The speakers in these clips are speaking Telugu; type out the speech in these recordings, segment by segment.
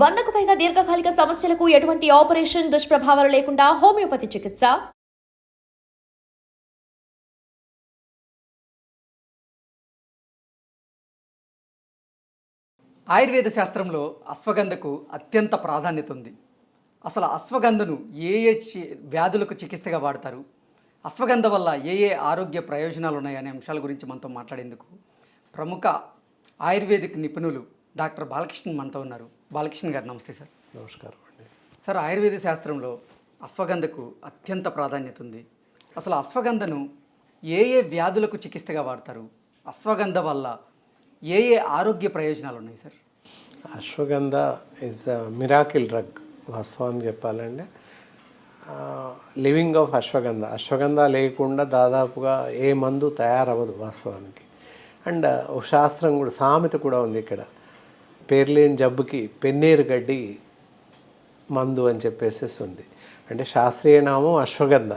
వందకు పైగా దీర్ఘకాలిక సమస్యలకు ఎటువంటి ఆపరేషన్ దుష్ప్రభావాలు లేకుండా హోమియోపతి చికిత్స ఆయుర్వేద శాస్త్రంలో అశ్వగంధకు అత్యంత ప్రాధాన్యత ఉంది అసలు అశ్వగంధను ఏ ఏ వ్యాధులకు చికిత్సగా వాడతారు అశ్వగంధ వల్ల ఏ ఏ ఆరోగ్య ప్రయోజనాలు ఉన్నాయనే అంశాల గురించి మనతో మాట్లాడేందుకు ప్రముఖ ఆయుర్వేదిక్ నిపుణులు డాక్టర్ బాలకృష్ణన్ మనతో ఉన్నారు బాలకృష్ణ గారు నమస్తే సార్ నమస్కారం అండి సార్ ఆయుర్వేద శాస్త్రంలో అశ్వగంధకు అత్యంత ప్రాధాన్యత ఉంది అసలు అశ్వగంధను ఏ ఏ వ్యాధులకు చికిత్సగా వాడతారు అశ్వగంధ వల్ల ఏ ఏ ఆరోగ్య ప్రయోజనాలు ఉన్నాయి sir ashwagandha is the miracle drug వాస్తవాన్ని చెప్పాలండి లివింగ్ ఆఫ్ అశ్వగంధ అశ్వగంధ లేకుండా దాదాపుగా ఏ మందు తయారవ్వదు వాస్తవానికి అండ్ ఒక శాస్త్రం కూడా సామెత కూడా ఉంది ఇక్కడ పేర్లేని జబ్బుకి పెన్నేరు గడ్డి మందు అని చెప్పేసేసి ఉంది అంటే శాస్త్రీయ నామం అశ్వగంధ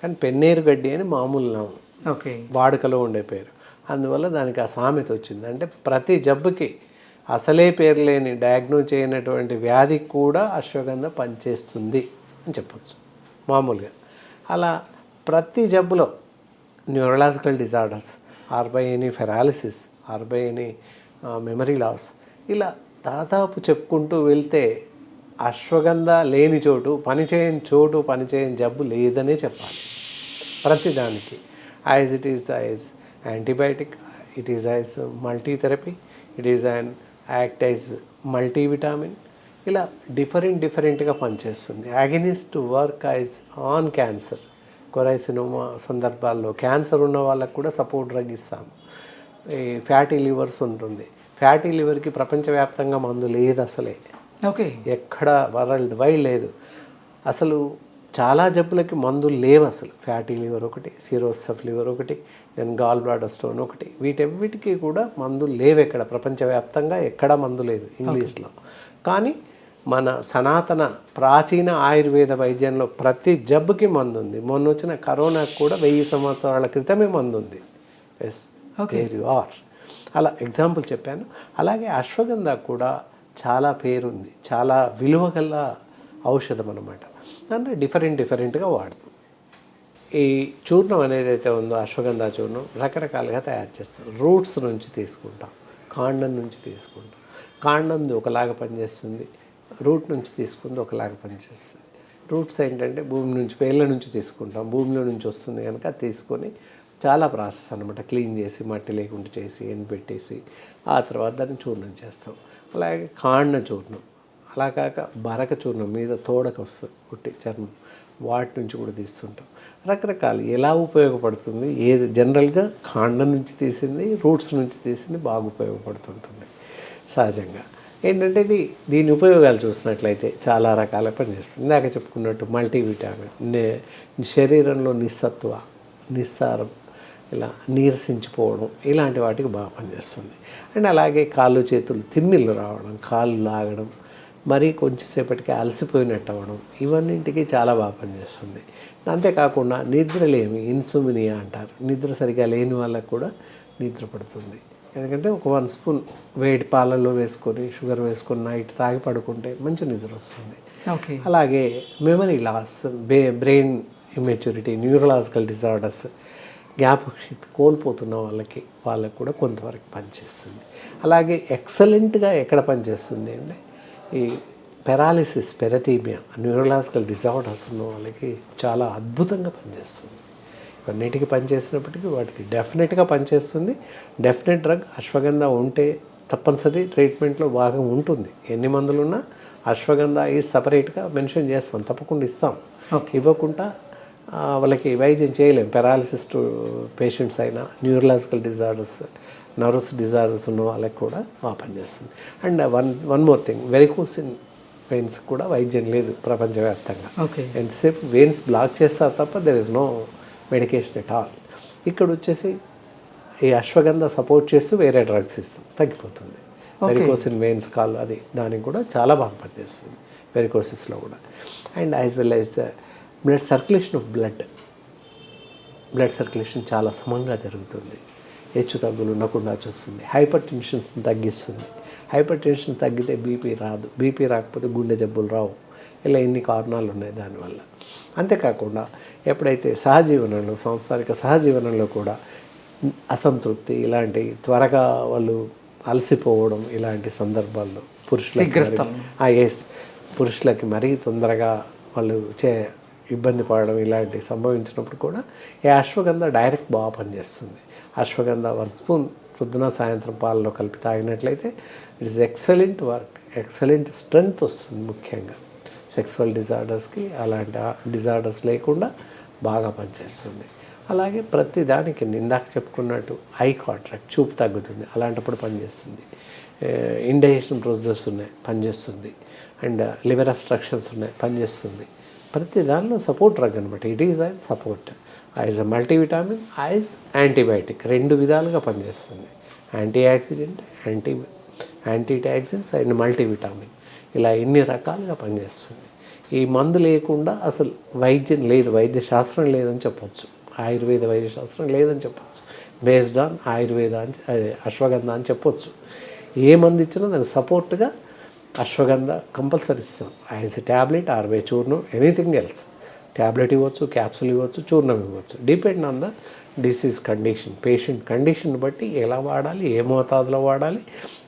కానీ పెన్నేరు గడ్డి అని మామూలు నామం ఓకే వాడుకలో ఉండే పేరు అందువల్ల దానికి ఆ సామెత వచ్చింది అంటే ప్రతి జబ్బుకి అసలే పేరు లేని డయాగ్నోజ్ చేయనటువంటి వ్యాధికి కూడా అశ్వగంధ పనిచేస్తుంది అని చెప్పచ్చు మామూలుగా అలా ప్రతి జబ్బులో neurological disorders or paralysis or memory loss ఇలా దాదాపు చెప్పుకుంటూ వెళ్తే అశ్వగంధ లేని చోటు పనిచేయని చోటు పనిచేయని జబ్బు లేదనే చెప్పాలి ప్రతిదానికి as it is as antibiotic it is as multitherapy it is an act as multivitamin ఇలా డిఫరెంట్ డిఫరెంట్గా పనిచేస్తుంది agonist work as on cancer carcinoma సందర్భాల్లో క్యాన్సర్ ఉన్న వాళ్ళకు కూడా సపోర్ట్ డ్రగ్ ఇస్తాము ఈ ఫ్యాటీ లివర్స్ ఉంటుంది ఫ్యాటీ లివర్కి ప్రపంచవ్యాప్తంగా మందు లేదు అసలే ఓకే ఎక్కడ వరల్డ్ వైడ్ లేదు అసలు చాలా జబ్బులకి మందులు లేవు అసలు ఫ్యాటీ లివర్ ఒకటి సిరోసఫ్ లివర్ ఒకటి దెన్ గాల్ బ్లాడర్ స్టోన్ ఒకటి వీటెవ్విటికి కూడా మందులు లేవు ఎక్కడ ప్రపంచవ్యాప్తంగా ఎక్కడ మందు లేదు ఇంగ్లీష్లో కానీ మన సనాతన ప్రాచీన ఆయుర్వేద వైద్యంలో ప్రతి జబ్బుకి మందు ఉంది మొన్న వచ్చిన కరోనాకు కూడా వెయ్యి సంవత్సరాల క్రితమే మందు ఉంది ఎస్ ఓకే యు ఆర్ అలా ఎగ్జాంపుల్ చెప్పాను అలాగే అశ్వగంధ కూడా చాలా పేరుంది చాలా విలువ గల ఔషధం అనమాట అంటే డిఫరెంట్ డిఫరెంట్గా వాడుతాం ఈ చూర్ణం అనేది అయితే ఉందో అశ్వగంధ చూర్ణం రకరకాలుగా తయారు చేస్తాం రూట్స్ నుంచి తీసుకుంటాం కాండం నుంచి తీసుకుంటాం కాండంది ఒకలాగా పనిచేస్తుంది రూట్ నుంచి తీసుకుంది ఒకలాగా పనిచేస్తుంది రూట్స్ ఏంటంటే భూమి నుంచి పేర్ల నుంచి తీసుకుంటాం భూమిలో నుంచి వస్తుంది కనుక తీసుకొని చాలా ప్రాసెస్ అనమాట క్లీన్ చేసి మట్టి లేకుండా చేసి ఎండబెట్టేసి ఆ తర్వాత దాన్ని చూర్ణం చేస్తాం అలాగే కాండ చూర్ణం అలా కాక బరక చూర్ణం మీద తోడకు వస్తుంది పుట్టి చర్మం వాటి నుంచి కూడా తీస్తుంటాం రకరకాలు ఎలా ఉపయోగపడుతుంది ఏది జనరల్గా కాండ నుంచి తీసింది రూట్స్ నుంచి తీసింది బాగా ఉపయోగపడుతుంటుంది సహజంగా ఏంటంటే ఇది దీని ఉపయోగాలు చూసినట్లయితే చాలా రకాల పనిచేస్తుంది ఇందాక చెప్పుకున్నట్టు మల్టీవిటామిన్ శరీరంలో నిస్సత్వ నిస్సారం ఇలా నీరసించిపోవడం ఇలాంటి వాటికి బాగా పనిచేస్తుంది అండ్ అలాగే కాళ్ళు చేతులు తిమ్మిళ్ళు రావడం కాళ్ళు లాగడం మరీ కొంచెంసేపటికి అలసిపోయినట్టు అవ్వడం ఇవన్నింటికి చాలా బాగా పనిచేస్తుంది అంతేకాకుండా నిద్రలేమి ఇన్సుమినియా అంటారు నిద్ర సరిగా లేని వాళ్ళకు కూడా నిద్ర పడుతుంది ఎందుకంటే ఒక వన్ స్పూన్ వేడి పాలల్లో వేసుకొని షుగర్ వేసుకొని నైట్ తాగి పడుకుంటే మంచి నిద్ర వస్తుంది అలాగే memory loss brain immaturity neurological disorders జ్ఞాపకశక్తి కోల్పోతున్న వాళ్ళకి వాళ్ళకు కూడా కొంతవరకు పనిచేస్తుంది అలాగే ఎక్సలెంట్గా ఎక్కడ పనిచేస్తుంది అంటే ఈ పెరాలిసిస్ పెరథీమియా న్యూరలాజికల్ డిజార్డర్స్ ఉన్న వాళ్ళకి చాలా అద్భుతంగా పనిచేస్తుంది ఇవన్నిటికీ పనిచేసినప్పటికీ వాటికి డెఫినెట్గా పనిచేస్తుంది డెఫినెట్ డ్రగ్ అశ్వగంధ ఉంటే తప్పనిసరి ట్రీట్మెంట్లో భాగం ఉంటుంది ఎన్ని మందులున్నా అశ్వగంధ ఈ సపరేట్గా మెన్షన్ చేస్తాం తప్పకుండా ఇస్తాం ఇవ్వకుండా వాళ్ళకి వైద్యం చేయలేం పెరాలిసిస్ పేషెంట్స్ అయినా న్యూరలాజికల్ డిజార్డర్స్ నర్వస్ డిజార్డర్స్ ఉన్న వాళ్ళకి కూడా ఆ పనిచేస్తుంది and one one more thing varicose veins కూడా వైద్యం లేదు ప్రపంచవ్యాప్తంగా ఓకే ఎంతసేపు వెయిన్స్ బ్లాక్ చేస్తారు తప్ప there is no medication at all ఇక్కడ వచ్చేసి ఈ అశ్వగంధ సపోర్ట్ చేస్తూ వేరే డ్రగ్స్ ఇస్తాం తగ్గిపోతుంది వెరికోసిన్ వెయిన్స్ కాల్ అది దానికి కూడా చాలా బాగా పనిచేస్తుంది వెరికోసిస్లో కూడా and as well as blood circulation of blood blood circulation చాలా సమంగా జరుగుతుంది హెచ్చు తగ్గులు ఉండకుండా చూస్తుంది హైపర్ టెన్షన్స్ తగ్గిస్తుంది హైపర్ టెన్షన్ తగ్గితే బీపీ రాదు బీపీ రాకపోతే గుండె జబ్బులు రావు ఇలా ఎన్ని కారణాలు ఉన్నాయి దానివల్ల అంతేకాకుండా ఎప్పుడైతే సహజీవనంలో సాంసారిక సహజీవనంలో కూడా అసంతృప్తి ఇలాంటి త్వరగా వాళ్ళు అలసిపోవడం ఇలాంటి సందర్భాల్లో పురుషులకి ఎస్ పురుషులకి మరీ తొందరగా వాళ్ళు చే ఇబ్బంది పడడం ఇలాంటివి సంభవించినప్పుడు కూడా ఈ అశ్వగంధ డైరెక్ట్ బాగా పనిచేస్తుంది అశ్వగంధ వన్ స్పూన్ పొద్దున సాయంత్రం పాలలో కలిపి తాగినట్లయితే it is excellent work excellent strength వస్తుంది ముఖ్యంగా సెక్సువల్ డిజార్డర్స్కి అలాంటి డిజార్డర్స్ లేకుండా బాగా పనిచేస్తుంది అలాగే ప్రతి దానికి ఇందాక చెప్పుకున్నట్టు ఐ కాంట్రాక్ట్ చూపు తగ్గుతుంది అలాంటప్పుడు పనిచేస్తుంది ఇండైజేషన్ ప్రొసెసర్స్ ఉన్నాయి పనిచేస్తుంది అండ్ లివర్ అబ్స్ట్రక్షన్స్ ఉన్నాయి పనిచేస్తుంది ప్రతి దానిలో సపోర్ట్ డ్రగ్ అనమాట it is is support is a multivitamin is antibiotic రెండు విధాలుగా పనిచేస్తుంది antioxidant anti antioxidants and multivitamin ఇలా ఎన్ని రకాలుగా పనిచేస్తుంది ఈ మందు లేకుండా అసలు వైద్యం లేదు వైద్య శాస్త్రం లేదని చెప్పొచ్చు ఆయుర్వేద వైద్య శాస్త్రం లేదని చెప్పొచ్చు బేస్డ్ ఆన్ ఆయుర్వేద అని అశ్వగంధ అని చెప్పొచ్చు ఏ మందు ఇచ్చినా దానికి సపోర్ట్గా అశ్వగంధ కంపల్సరీ ఇస్తాం యాజ్ ట్యాబ్లెట్ ఆర్ వే చూర్ణం ఎనీథింగ్ ఎల్స్ ట్యాబ్లెట్ ఇవ్వచ్చు క్యాప్సుల్ ఇవ్వచ్చు చూర్ణం ఇవ్వచ్చు depend on the disease condition patient condition బట్టి ఎలా వాడాలి ఏ మోతాదులో వాడాలి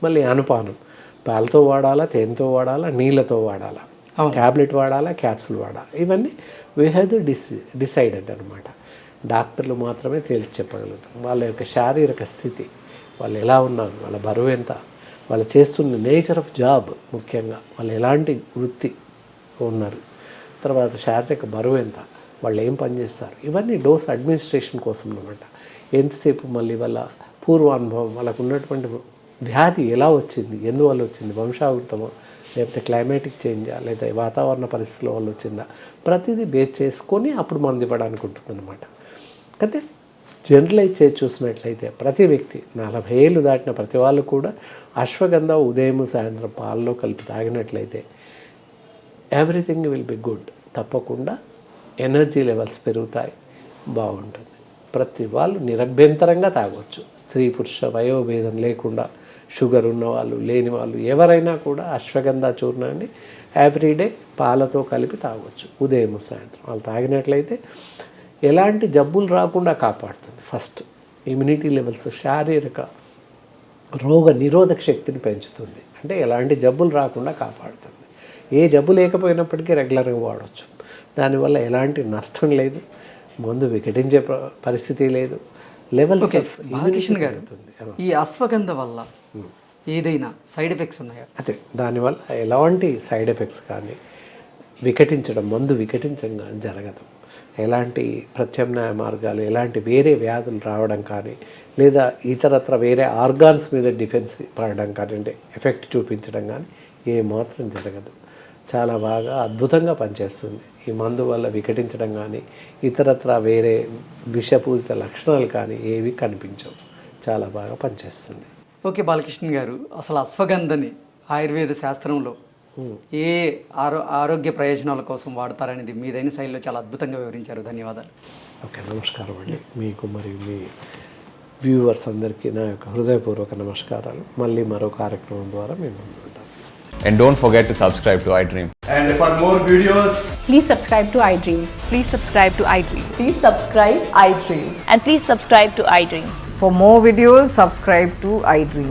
మళ్ళీ అనుపానం పాలతో వాడాలా తేనెతో వాడాలా నీళ్ళతో వాడాలా ట్యాబ్లెట్ వాడాలా క్యాప్సుల్ వాడాలా ఇవన్నీ we have the DC decided అనమాట డాక్టర్లు మాత్రమే తేల్చి చెప్పగలుగుతాం వాళ్ళ యొక్క శారీరక స్థితి వాళ్ళు ఎలా ఉన్నారు వాళ్ళ బరువు ఎంత వాళ్ళు చేస్తున్న నేచర్ ఆఫ్ జాబ్ ముఖ్యంగా వాళ్ళు ఎలాంటి వృత్తి ఉన్నారు తర్వాత శారీరక బరువు ఎంత వాళ్ళు ఏం పనిచేస్తారు ఇవన్నీ డోస్ అడ్మినిస్ట్రేషన్ కోసం అనమాట ఎంతసేపు మళ్ళీ వాళ్ళ పూర్వానుభవం వాళ్ళకు ఉన్నటువంటి వ్యాధి ఎలా వచ్చింది ఎందువల్ల వచ్చింది వంశావృతమా లేకపోతే క్లైమేటిక్ చేంజా లేదా వాతావరణ పరిస్థితుల వల్ల వచ్చిందా ప్రతిదీ బేస్ చేసుకొని అప్పుడు మంది ఇవ్వడానికి ఉంటుందన్నమాట అయితే జనరలైజ్ చేసి చూసినట్లయితే ప్రతి వ్యక్తి నలభై ఏళ్ళు దాటిన ప్రతి వాళ్ళు కూడా అశ్వగంధ ఉదయం సాయంత్రం పాలలో కలిపి తాగినట్లయితే ఎవ్రీథింగ్ విల్ బి గుడ్ తప్పకుండా ఎనర్జీ లెవెల్స్ పెరుగుతాయి బాగుంటుంది ప్రతి వాళ్ళు నిరభ్యంతరంగా తాగొచ్చు స్త్రీ పురుష వయోభేదం లేకుండా షుగర్ ఉన్నవాళ్ళు లేని వాళ్ళు ఎవరైనా కూడా అశ్వగంధ చూర్ణాన్ని ఎవ్రీడే పాలతో కలిపి తాగొచ్చు ఉదయం సాయంత్రం వాళ్ళు తాగినట్లయితే ఎలాంటి జబ్బులు రాకుండా కాపాడుతుంది ఫస్ట్ ఇమ్యూనిటీ లెవెల్స్ శారీరక రోగ నిరోధక శక్తిని పెంచుతుంది అంటే ఎలాంటి జబ్బులు రాకుండా కాపాడుతుంది ఏ జబ్బు లేకపోయినప్పటికీ రెగ్యులర్గా వాడవచ్చు దానివల్ల ఎలాంటి నష్టం లేదు మందు వికటించే పరిస్థితి లేదు లెవెల్స్ ఈ అశ్వగంధ వల్ల ఏదైనా సైడ్ ఎఫెక్ట్స్ ఉన్నాయా అదే దానివల్ల ఎలాంటి సైడ్ ఎఫెక్ట్స్ కానీ వికటించడం మందు వికటించడం కానీ జరగదు ఎలాంటి ప్రత్యామ్నాయ మార్గాలు ఎలాంటి వేరే వ్యాధులు రావడం కానీ లేదా ఇతరత్ర వేరే ఆర్గాన్స్ మీద డిఫెన్స్ పడడం కానీ అంటే ఎఫెక్ట్ చూపించడం కానీ ఏ మాత్రం జరగదు చాలా బాగా అద్భుతంగా పనిచేస్తుంది ఈ మందు వల్ల వికటించడం కానీ ఇతరత్ర వేరే విషపూరిత లక్షణాలు కానీ ఏవి కనిపించవు చాలా బాగా పనిచేస్తుంది ఓకే బాలకృష్ణ గారు అసలు అశ్వగంధని ఆయుర్వేద శాస్త్రంలో ఏ ఆరో ఆరోగ్య ప్రయోజనాల కోసం వాడతారనేది మీదైన శైలిలో చాలా అద్భుతంగా వివరించారు ధన్యవాదాలు ఓకే నమస్కారం అండి మీకు మరియు మీ వ్యూవర్స్ అందరికీ నా యొక్క హృదయపూర్వక నమస్కారాలు మళ్ళీ మరో కార్యక్రమం ద్వారా మేము ముందుంటాం And don't forget to subscribe to iDream. And for more videos, please subscribe to iDream. Please subscribe to iDream. Please subscribe iDream. And please subscribe to iDream. For more videos, subscribe to iDream.